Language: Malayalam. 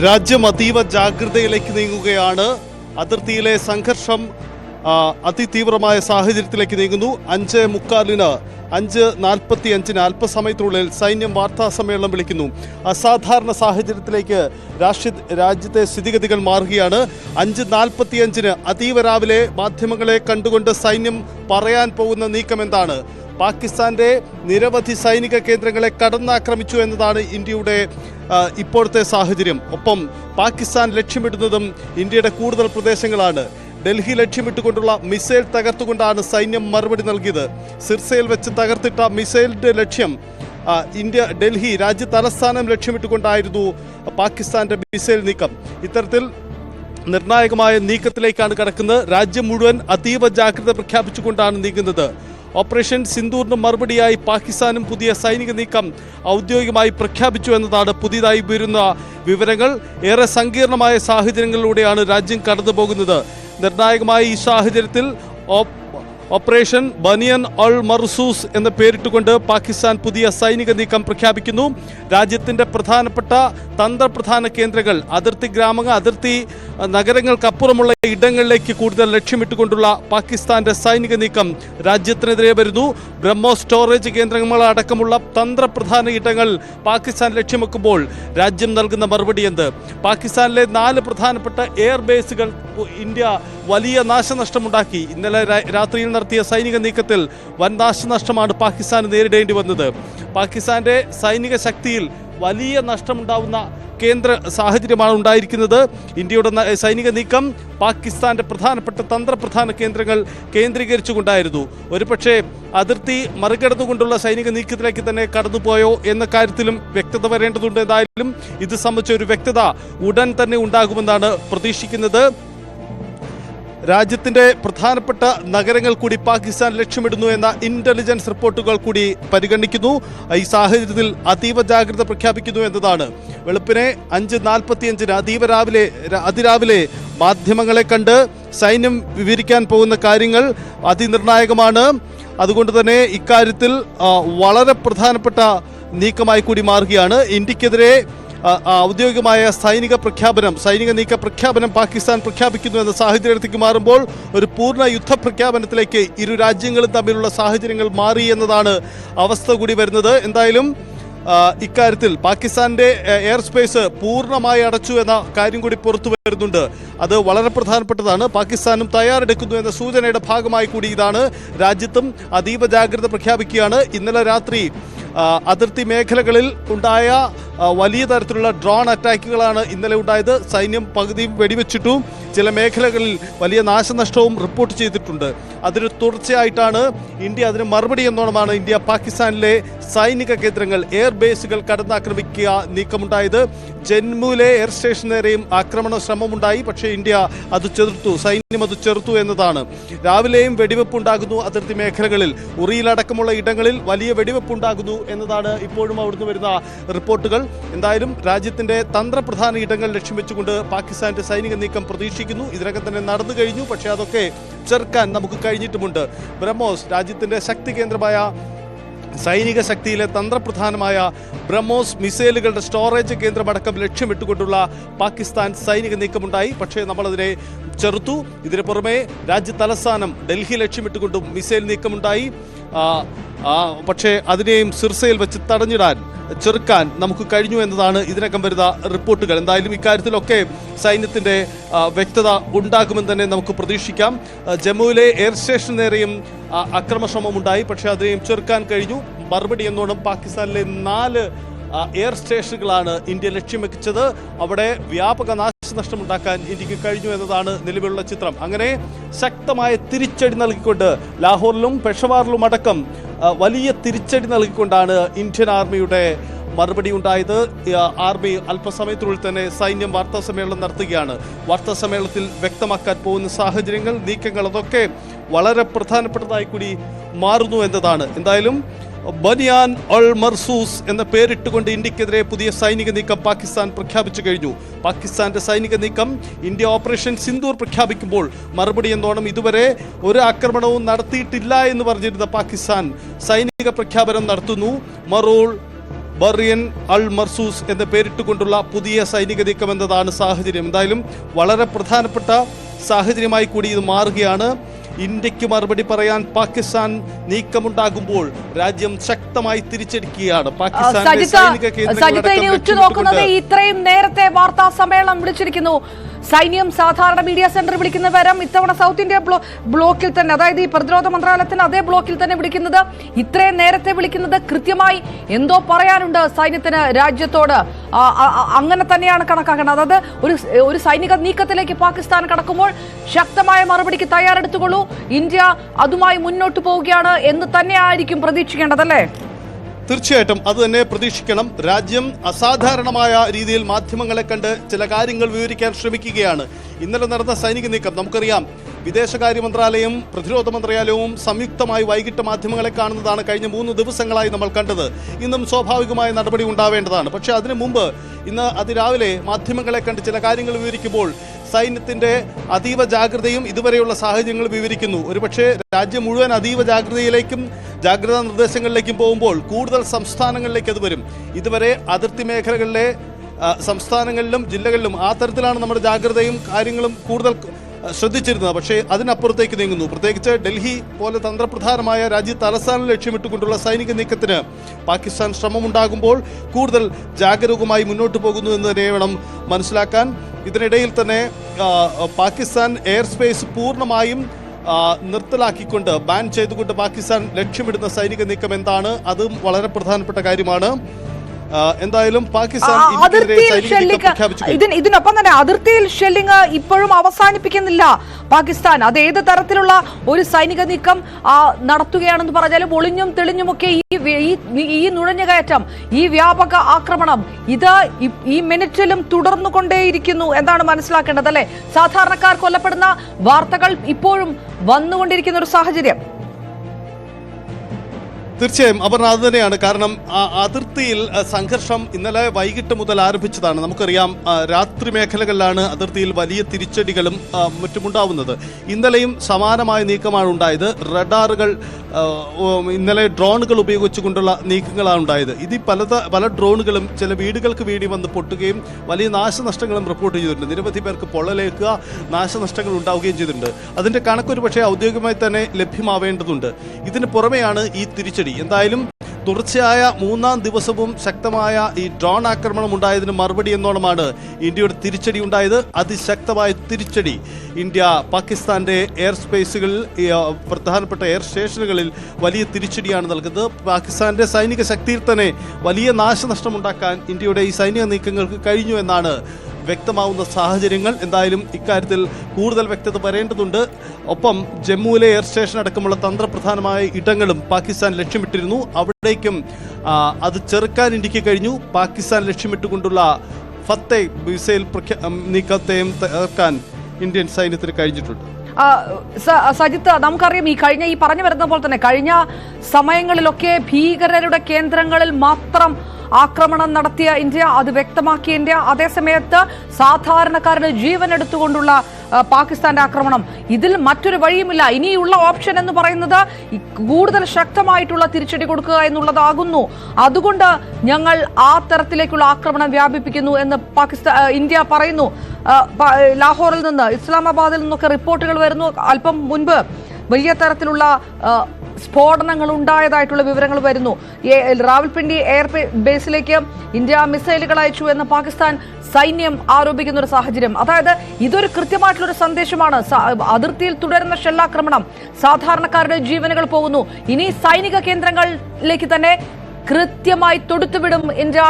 രാജ്യം അതീവ ജാഗ്രതയിലേക്ക് നീങ്ങുകയാണ്. അതിർത്തിയിലെ സംഘർഷം അതിതീവ്രമായ സാഹചര്യത്തിലേക്ക് നീങ്ങുന്നു. അഞ്ച് മുക്കാലിന് അഞ്ച് നാൽപ്പത്തി അഞ്ചിന് അല്പസമയത്തിനുള്ളിൽ സൈന്യം വാർത്താ സമ്മേളനം വിളിക്കുന്നു. അസാധാരണ സാഹചര്യത്തിലേക്ക് രാഷ്ട്രീയ രാജ്യത്തെ സ്ഥിതിഗതികൾ മാറുകയാണ്. അഞ്ച് നാൽപ്പത്തി അഞ്ചിന് അതീവ രാവിലെ മാധ്യമങ്ങളെ കണ്ടുകൊണ്ട് സൈന്യം പറയാൻ പോകുന്ന നീക്കം എന്താണ് പാകിസ്ഥാന്റെ നിരവധി സൈനിക കേന്ദ്രങ്ങളെ കടന്നാക്രമിച്ചു എന്നതാണ് ഇന്ത്യയുടെ ഇപ്പോഴത്തെ സാഹചര്യം. ഒപ്പം പാകിസ്ഥാൻ ലക്ഷ്യമിടുന്നതും ഇന്ത്യയുടെ കൂടുതൽ പ്രദേശങ്ങളാണ്. ഡൽഹി ലക്ഷ്യമിട്ടുകൊണ്ടുള്ള മിസൈൽ തകർത്തുകൊണ്ടാണ് സൈന്യം മറുപടി നൽകിയത്. സിർസയിൽ വെച്ച് തകർത്തിട്ട മിസൈലിന്റെ ലക്ഷ്യം ഇന്ത്യ ഡൽഹി രാജ്യ തലസ്ഥാനം ലക്ഷ്യമിട്ടുകൊണ്ടായിരുന്നു പാകിസ്ഥാന്റെ മിസൈൽ നീക്കം. ഇത്തരത്തിൽ നിർണായകമായ നീക്കത്തിലേക്കാണ് കടക്കുന്നത്. രാജ്യം മുഴുവൻ അതീവ ജാഗ്രത പ്രഖ്യാപിച്ചുകൊണ്ടാണ് നീങ്ങുന്നത്. ഓപ്പറേഷൻ സിന്ദൂറിന് മറുപടിയായി പാകിസ്ഥാനും പുതിയ സൈനിക നീക്കം ഔദ്യോഗികമായി പ്രഖ്യാപിച്ചു എന്നതാണ് പുതിയതായി വരുന്ന വിവരങ്ങൾ. ഏറെ സങ്കീർണമായ സാഹചര്യങ്ങളിലൂടെയാണ് രാജ്യം കടന്നുപോകുന്നത്. നിർണായകമായ ഈ സാഹചര്യത്തിൽ ഓപ്പറേഷൻ ബനിയൻ അൾ മർസൂസ് എന്ന പേരിട്ടുകൊണ്ട് പാകിസ്ഥാൻ പുതിയ സൈനിക നീക്കം പ്രഖ്യാപിക്കുന്നു. രാജ്യത്തിന്റെ പ്രധാനപ്പെട്ട തന്ത്രപ്രധാന കേന്ദ്രങ്ങൾ അതിർത്തി ഗ്രാമങ്ങൾ അതിർത്തി നഗരങ്ങൾക്കപ്പുറമുള്ള ഇടങ്ങളിലേക്ക് കൂടുതൽ ലക്ഷ്യമിട്ടുകൊണ്ടുള്ള പാകിസ്ഥാന്റെ സൈനിക നീക്കം രാജ്യത്തിനെതിരെ വരുന്നു. ബ്രഹ്മോ സ്റ്റോറേജ് കേന്ദ്രങ്ങൾ അടക്കമുള്ള തന്ത്രപ്രധാന ഇടങ്ങൾ പാകിസ്ഥാൻ ലക്ഷ്യമെക്കുമ്പോൾ രാജ്യം നൽകുന്ന മറുപടി എന്ത്? പാകിസ്ഥാനിലെ നാല് പ്രധാനപ്പെട്ട എയർ ബേസുകൾ ഇന്ത്യ വലിയ നാശനഷ്ടമുണ്ടാക്കി. ഇന്നലെ രാത്രിയിൽ നടത്തിയ സൈനിക നീക്കത്തിൽ വൻ നാശനഷ്ടമാണ് പാകിസ്ഥാന് നേരിടേണ്ടി വന്നത്. പാകിസ്ഥാന്റെ സൈനിക ശക്തിയിൽ വലിയ നഷ്ടമുണ്ടാവുന്ന കേന്ദ്ര സാഹചര്യമാണ് ഉണ്ടായിരിക്കുന്നത്. ഇന്ത്യയുടെ സൈനിക നീക്കം പാകിസ്ഥാന്റെ പ്രധാനപ്പെട്ട തന്ത്രപ്രധാന കേന്ദ്രങ്ങൾ കേന്ദ്രീകരിച്ചുകൊണ്ടായിരുന്നു. ഒരുപക്ഷെ അതിർത്തി മറികടന്നുകൊണ്ടുള്ള സൈനിക നീക്കത്തിലേക്ക് തന്നെ കടന്നുപോയോ എന്ന കാര്യത്തിലും വ്യക്തത വരേണ്ടതുണ്ട്. എന്തായാലും ഇത് സംബന്ധിച്ച ഒരു വ്യക്തത ഉടൻ തന്നെ ഉണ്ടാകുമെന്നാണ് പ്രതീക്ഷിക്കുന്നത്. രാജ്യത്തിന്റെ പ്രധാനപ്പെട്ട നഗരങ്ങൾ കൂടി പാകിസ്ഥാൻ ലക്ഷ്യമിടുന്നു എന്ന ഇന്റലിജൻസ് റിപ്പോർട്ടുകൾ കൂടി പരിഗണിക്കുന്നു. ഈ സാഹചര്യത്തിൽ അതീവ ജാഗ്രത പ്രഖ്യാപിക്കുന്നു എന്നതാണ്. വെളുപ്പിനെ അഞ്ച് നാൽപ്പത്തിയഞ്ചിന് അതീവ രാവിലെ അതിരാവിലെ മാധ്യമങ്ങളെ കണ്ട് സൈന്യം വിവരിക്കാൻ പോകുന്ന കാര്യങ്ങൾ അതിനിർണായകമാണ്. അതുകൊണ്ട് തന്നെ ഇക്കാര്യത്തിൽ വളരെ പ്രധാനപ്പെട്ട നീക്കമായി കൂടി മാറുകയാണ്. ഇന്ത്യക്കെതിരെ ഔദ്യോഗികമായ സൈനിക പ്രഖ്യാപനം സൈനിക നീക്ക പ്രഖ്യാപനം പാകിസ്ഥാൻ പ്രഖ്യാപിക്കുന്നു എന്ന സാഹചര്യത്തിലേക്ക് മാറുമ്പോൾ ഒരു പൂർണ യുദ്ധ പ്രഖ്യാപനത്തിലേക്ക് ഇരു രാജ്യങ്ങളും തമ്മിലുള്ള സാഹചര്യങ്ങൾ മാറി എന്നതാണ് അവസ്ഥ കൂടി വരുന്നത്. എന്തായാലും ഇക്കാര്യത്തിൽ പാകിസ്ഥാന്റെ എയർ സ്പേസ് പൂർണമായി അടച്ചു എന്ന കാര്യം കൂടി പുറത്തു വരുന്നുണ്ട്. അത് വളരെ പ്രധാനപ്പെട്ടതാണ്. പാകിസ്ഥാനും തയ്യാറെടുക്കുന്നു എന്ന സൂചനയുടെ ഭാഗമായി കൂടി ഇതാണ് രാജ്യത്തും അതീവ ജാഗ്രത പ്രഖ്യാപിക്കുകയാണ്. ഇന്നലെ രാത്രി അതിർത്തി മേഖലകളിൽ ഉണ്ടായ വലിയ തരത്തിലുള്ള ഡ്രോൺ അറ്റാക്കുകളാണ് ഇന്നലെ ഉണ്ടായത്. സൈന്യം പകുതിയും വെടിവെച്ചിട്ടും ചില മേഖലകളിൽ വലിയ നാശനഷ്ടവും റിപ്പോർട്ട് ചെയ്തിട്ടുണ്ട്. അതിന് തുടർച്ചയായിട്ടാണ് ഇന്ത്യ അതിന് മറുപടി എന്നോണമാണ് ഇന്ത്യ പാകിസ്ഥാനിലെ സൈനിക കേന്ദ്രങ്ങൾ എയർ ബേസുകൾ കടന്നാക്രമിക്കുക നീക്കമുണ്ടായത്. ജന്മുവിലെ എയർ സ്റ്റേഷൻ നേരെയും ആക്രമണ ശ്രമമുണ്ടായി പക്ഷേ ഇന്ത്യ അത് ചെറുത്തു സൈന്യം അത് ചെറുത്തു എന്നതാണ്. രാവിലെയും വെടിവെപ്പ് ഉണ്ടാകുന്നു അതിർത്തി മേഖലകളിൽ. ഉറിയിലടക്കമുള്ള ഇടങ്ങളിൽ വലിയ വെടിവെപ്പ് ഉണ്ടാകുന്നു എന്നതാണ് ഇപ്പോഴും അവിടുന്ന് വരുന്ന റിപ്പോർട്ടുകൾ. എന്തായാലും രാജ്യത്തിന്റെ തന്ത്രപ്രധാന ഇടങ്ങൾ ലക്ഷ്യം വെച്ചുകൊണ്ട് പാകിസ്ഥാന്റെ സൈനിക നീക്കം പ്രതീക്ഷിക്കുന്നു. ഇതിനകം തന്നെ നടന്നു കഴിഞ്ഞു. പക്ഷേ അതൊക്കെ ചെറുക്കാൻ നമുക്ക് കഴിഞ്ഞിട്ടുമുണ്ട്. ബ്രഹ്മോസ് രാജ്യത്തിന്റെ ശക്തി കേന്ദ്രമായ സൈനിക ശക്തിയിലെ തന്ത്രപ്രധാനമായ ബ്രഹ്മോസ് മിസൈലുകളുടെ സ്റ്റോറേജ് കേന്ദ്രമടക്കം ലക്ഷ്യമിട്ടുകൊണ്ടുള്ള പാകിസ്ഥാൻ സൈനിക നീക്കമുണ്ടായി. പക്ഷേ നമ്മളതിനെ ചെറുത്തു. ഇതിന് പുറമെ രാജ്യ തലസ്ഥാനം ഡൽഹി ലക്ഷ്യമിട്ടുകൊണ്ടും മിസൈൽ നീക്കമുണ്ടായി. പക്ഷേ അതിനെയും സിർസയിൽ വെച്ച് തടഞ്ഞിടാൻ ചെറുക്കാൻ നമുക്ക് കഴിഞ്ഞു എന്നതാണ് ഇതിനകം വരുന്ന റിപ്പോർട്ടുകൾ. എന്തായാലും ഇക്കാര്യത്തിലൊക്കെ സൈന്യത്തിന്റെ വ്യക്തത ഉണ്ടാകുമെന്ന് തന്നെ നമുക്ക് പ്രതീക്ഷിക്കാം. ജമ്മുവിലെ എയർ സ്റ്റേഷൻ നേരെയും അക്രമശ്രമം ഉണ്ടായി. പക്ഷേ അതിനെയും ചെറുക്കാൻ കഴിഞ്ഞു. മറുപടി എന്നോണം പാകിസ്ഥാനിലെ നാല് എയർ സ്റ്റേഷനുകളാണ് ഇന്ത്യ ലക്ഷ്യം വെച്ചത് അവിടെ വ്യാപക നാശനഷ്ടം ഉണ്ടാക്കാൻ ഇന്ത്യയ്ക്ക് കഴിഞ്ഞു എന്നതാണ് നിലവിലുള്ള ചിത്രം. അങ്ങനെ ശക്തമായ തിരിച്ചടി നൽകിക്കൊണ്ട് ലാഹോറിലും പെഷവാറിലും അടക്കം വലിയ തിരിച്ചടി നൽകിക്കൊണ്ടാണ് ഇന്ത്യൻ ആർമിയുടെ മറുപടി ഉണ്ടായത്. ആർമി അല്പസമയത്തിനുള്ളിൽ തന്നെ സൈന്യം വാർത്താ സമ്മേളനം നടത്തുകയാണ്. വാർത്താ സമ്മേളനത്തിൽ വ്യക്തമാക്കാൻ പോകുന്ന സാഹചര്യങ്ങൾ നീക്കങ്ങൾ അതൊക്കെ വളരെ പ്രധാനപ്പെട്ടതായി കൂടി മാറുന്നു എന്നതാണ്. എന്തായാലും ബനിയാൻ അൾ മർസൂസ് എന്ന പേരിട്ടുകൊണ്ട് ഇന്ത്യക്കെതിരെ പുതിയ സൈനിക നീക്കം പാകിസ്ഥാൻ പ്രഖ്യാപിച്ചു കഴിഞ്ഞു. പാകിസ്ഥാന്റെ സൈനിക നീക്കം ഇന്ത്യ ഓപ്പറേഷൻ സിന്ദൂർ പ്രഖ്യാപിക്കുമ്പോൾ മറുപടി എന്നോണം ഇതുവരെ ഒരു ആക്രമണവും നടത്തിയിട്ടില്ല എന്ന് പറഞ്ഞിരുന്ന പാകിസ്ഥാൻ സൈനിക പ്രഖ്യാപനം നടത്തുന്നു. മറൂൾ ബറിയൻ അൾ മർസൂസ് എന്ന പേരിട്ടുകൊണ്ടുള്ള പുതിയ സൈനിക നീക്കം എന്നതാണ് സാഹചര്യം. എന്തായാലും വളരെ പ്രധാനപ്പെട്ട സാഹചര്യമായി കൂടി ഇത് മാറുകയാണ്. ഇന്ത്യയ്ക്ക് മറുപടി പറയാൻ പാകിസ്ഥാൻ നീക്കമുണ്ടാകുമ്പോൾ രാജ്യം ശക്തമായി തിരിച്ചടിക്കുകയാണ്. പാകിസ്ഥാൻ ഇത്രയും നേരത്തെ വാർത്താ സമ്മേളനം വിളിച്ചിരിക്കുന്നു. സൈന്യം സാധാരണ മീഡിയ സെന്റർ വിളിക്കുന്ന വരം ഇത്തവണ സൗത്ത് ഇന്ത്യ ബ്ലോക്കിൽ തന്നെ അതായത് ഈ പ്രതിരോധ മന്ത്രാലയത്തിന് അതേ ബ്ലോക്കിൽ തന്നെ വിളിക്കുന്നത് ഇത്രയും നേരത്തെ വിളിക്കുന്നത് കൃത്യമായി എന്തോ പറയാനുണ്ട് സൈന്യത്തിന് രാജ്യത്തോട്. അങ്ങനെ തന്നെയാണ് കണക്കാക്കുന്നത് അതായത് ഒരു ഒരു സൈനിക നീക്കത്തിലേക്ക് പാകിസ്ഥാൻ കടക്കുമ്പോൾ ശക്തമായ മറുപടിക്ക് തയ്യാറെടുത്തുകൊള്ളൂ. ഇന്ത്യ അതുമായി മുന്നോട്ട് പോവുകയാണ് എന്ന് തന്നെയായിരിക്കും പ്രതീക്ഷിക്കേണ്ടതല്ലേ? തീർച്ചയായിട്ടും അത് തന്നെ പ്രതീക്ഷിക്കണം. രാജ്യം അസാധാരണമായ രീതിയിൽ മാധ്യമങ്ങളെ കണ്ട് ചില കാര്യങ്ങൾ വിവരിക്കാൻ ശ്രമിക്കുകയാണ്. ഇന്നലെ നടന്ന സൈനിക നീക്കം നമുക്കറിയാം. വിദേശകാര്യ മന്ത്രാലയവും പ്രതിരോധ മന്ത്രാലയവും സംയുക്തമായി വൈകിട്ട് മാധ്യമങ്ങളെ കാണുന്നതാണ് കഴിഞ്ഞ മൂന്ന് ദിവസങ്ങളായി നമ്മൾ കണ്ടത്. ഇന്നും സ്വാഭാവികമായ നടപടി ഉണ്ടാവേണ്ടതാണ്. പക്ഷേ അതിനു മുമ്പ് ഇന്ന് അതിരാവിലെ മാധ്യമങ്ങളെ കണ്ട് ചില കാര്യങ്ങൾ വിവരിക്കുമ്പോൾ സൈന്യത്തിന്റെ അതീവ ജാഗ്രതയും ഇതുവരെയുള്ള സാഹചര്യങ്ങൾ വിവരിക്കുന്നു. ഒരുപക്ഷെ രാജ്യം മുഴുവൻ അതീവ ജാഗ്രതയിലേക്കും ജാഗ്രതാ നിർദ്ദേശങ്ങളിലേക്കും പോകുമ്പോൾ കൂടുതൽ സംസ്ഥാനങ്ങളിലേക്ക് അത് വരും. ഇതുവരെ അതിർത്തി മേഖലകളിലെ സംസ്ഥാനങ്ങളിലും ജില്ലകളിലും ആ തരത്തിലാണ് നമ്മുടെ ജാഗ്രതയും കാര്യങ്ങളും കൂടുതൽ ശ്രദ്ധിച്ചിരുന്നത്. പക്ഷേ അതിനപ്പുറത്തേക്ക് നീങ്ങുന്നു. പ്രത്യേകിച്ച് ഡൽഹി പോലെ തന്ത്രപ്രധാനമായ രാജ്യ തലസ്ഥാനം ലക്ഷ്യമിട്ടുകൊണ്ടുള്ള സൈനിക നീക്കത്തിന് പാകിസ്ഥാൻ ശ്രമമുണ്ടാകുമ്പോൾ കൂടുതൽ ജാഗരൂകമായി മുന്നോട്ട് പോകുന്നു എന്ന് തന്നെ വേണം മനസ്സിലാക്കാൻ. ഇതിനിടയിൽ തന്നെ പാകിസ്ഥാൻ എയർ സ്പേസ് പൂർണമായും നിർത്തലാക്കിക്കൊണ്ട് ബാൻ ചെയ്തുകൊണ്ട് പാകിസ്ഥാൻ ലക്ഷ്യമിടുന്ന സൈനിക നീക്കം എന്താണ്? അതും വളരെ പ്രധാനപ്പെട്ട കാര്യമാണ്. എന്തായാലും പാകിസ്ഥാൻ അതിർത്തിയിൽ ഷെല്ലിംഗ് ഇതിനൊപ്പം തന്നെ അതിർത്തിയിൽ ഷെല്ലിംഗ് ഇപ്പോഴും അവസാനിപ്പിക്കുന്നില്ല പാകിസ്ഥാൻ. അത് ഏത് തരത്തിലുള്ള ഒരു സൈനിക നീക്കം നടത്തുകയാണെന്ന് പറഞ്ഞാലും ഒളിഞ്ഞും തെളിഞ്ഞുമൊക്കെ ഈ ഈ നുഴഞ്ഞുകയറ്റം ഈ വ്യാപക ആക്രമണം ഇത് ഈ- ഈ മിനിറ്റിലും തുടർന്നു കൊണ്ടേയിരിക്കുന്നു എന്നാണ് മനസ്സിലാക്കേണ്ടത് അല്ലെ? സാധാരണക്കാർ കൊല്ലപ്പെടുന്ന വാർത്തകൾ ഇപ്പോഴും വന്നുകൊണ്ടിരിക്കുന്ന ഒരു സാഹചര്യം. തീർച്ചയായും അപർണ അത് തന്നെയാണ്. കാരണം അതിർത്തിയിൽ സംഘർഷം ഇന്നലെ വൈകിട്ട് മുതൽ ആരംഭിച്ചതാണ്. നമുക്കറിയാം രാത്രി മേഖലകളിലാണ് അതിർത്തിയിൽ വലിയ തിരിച്ചടികളും മറ്റുമുണ്ടാവുന്നത്. ഇന്നലെയും സമാനമായ നീക്കമാണ് ഉണ്ടായത്. റഡാറുകൾ ഇന്നലെ ഡ്രോണുകൾ ഉപയോഗിച്ചുകൊണ്ടുള്ള നീക്കങ്ങളാണ് ഉണ്ടായത്. ഇത് പല പല ഡ്രോണുകളും ചില വീടുകൾക്ക് വേണ്ടി വന്ന് പൊട്ടുകയും വലിയ നാശനഷ്ടങ്ങളും റിപ്പോർട്ട് ചെയ്തിട്ടുണ്ട്. നിരവധി പേർക്ക് പൊള്ളലേക്കുക നാശനഷ്ടങ്ങൾ ഉണ്ടാവുകയും ചെയ്തിട്ടുണ്ട്. അതിന്റെ കണക്കൊരു പക്ഷേ ഔദ്യോഗികമായി തന്നെ ലഭ്യമാവേണ്ടതുണ്ട്. ഇതിന് പുറമെയാണ് ഈ തിരിച്ചടി. എന്തായാലും തുടർച്ചയായ മൂന്നാം ദിവസവും ശക്തമായ ഈ ഡ്രോൺ ആക്രമണം ഉണ്ടായതിന് മറുപടി എന്നോണമാണ് ഇന്ത്യയുടെ തിരിച്ചടി ഉണ്ടായത്. അതിശക്തമായ തിരിച്ചടി ഇന്ത്യ പാകിസ്ഥാന്റെ എയർ സ്പേസുകളിൽ പ്രധാനപ്പെട്ട എയർ സ്റ്റേഷനുകളിൽ വലിയ തിരിച്ചടിയാണ് നൽകുന്നത്. പാകിസ്ഥാന്റെ സൈനിക ശക്തിയിൽ തന്നെ വലിയ നാശനഷ്ടമുണ്ടാക്കാൻ ഇന്ത്യയുടെ ഈ സൈനിക നീക്കങ്ങൾക്ക് കഴിഞ്ഞു എന്നാണ് വ്യക്തമാവുന്ന സാഹചര്യങ്ങൾ എന്തായാലും ഇക്കാര്യത്തിൽ കൂടുതൽ വ്യക്തത വരേണ്ടതുണ്ട്. ഒപ്പം ജമ്മുവിലെ എയർ സ്റ്റേഷൻ അടക്കമുള്ള തന്ത്രപ്രധാനമായ ഇടങ്ങളും പാകിസ്ഥാൻ ലക്ഷ്യമിട്ടിരുന്നു. അവിടേക്കും അത് ചെറുക്കാൻ ഇന്ത്യയ്ക്ക് കഴിഞ്ഞു. പാകിസ്ഥാൻ ലക്ഷ്യമിട്ടുകൊണ്ടുള്ള ഫത്തെ മിസൈൽ പ്രഖ്യാ നീക്കത്തെയും തകർക്കാൻ ഇന്ത്യൻ സൈന്യത്തിന് കഴിഞ്ഞിട്ടുണ്ട്. സജിത്ത് നമുക്കറിയാം ഈ കഴിഞ്ഞ ഈ പറഞ്ഞു വരുന്ന പോലെ തന്നെ കഴിഞ്ഞ സമയങ്ങളിലൊക്കെ ഭീകരരുടെ കേന്ദ്രങ്ങളിൽ മാത്രം ആക്രമണം നടത്തിയ ഇന്ത്യ അത് വ്യക്തമാക്കിയ ഇന്ത്യ. അതേസമയത്ത് സാധാരണക്കാരുടെ ജീവൻ എടുത്തുകൊണ്ടുള്ള പാകിസ്ഥാന്റെ ആക്രമണം. ഇതിൽ മറ്റൊരു വഴിയുമില്ല. ഇനിയുള്ള ഓപ്ഷൻ എന്ന് പറയുന്നത് കൂടുതൽ ശക്തമായിട്ടുള്ള തിരിച്ചടി കൊടുക്കുക എന്നുള്ളതാകുന്നു. അതുകൊണ്ട് ഞങ്ങൾ ആ തരത്തിലേക്കുള്ള ആക്രമണം വ്യാപിപ്പിക്കുന്നു എന്ന് പാകിസ്ഥാൻ ഇന്ത്യ പറയുന്നു. ലാഹോറിൽ നിന്ന് ഇസ്ലാമാബാദിൽ നിന്നൊക്കെ റിപ്പോർട്ടുകൾ വരുന്നു. അല്പം മുൻപ് വലിയ തരത്തിലുള്ള സ്ഫോടനങ്ങൾ ഉണ്ടായതായിട്ടുള്ള വിവരങ്ങൾ വരുന്നു. റാവൽപിണ്ടി എയർ ബേസിലേക്ക് ഇന്ത്യ മിസൈലുകൾ അയച്ചു എന്ന് പാകിസ്ഥാൻ സൈന്യം ആരോപിക്കുന്ന ഒരു സാഹചര്യം. അതായത് ഇതൊരു കൃത്യമായിട്ടുള്ള ഒരു സന്ദേശമാണ്. അതിർത്തിയിൽ തുടരുന്ന ഷെല്ലാക്രമണം. സാധാരണക്കാരുടെ ജീവനുകൾ പോകുന്നു. ഇനി സൈനിക കേന്ദ്രങ്ങളിലേക്ക് തന്നെ കൃത്യമായി തൊടുത്തുവിടും ഇന്ത്യ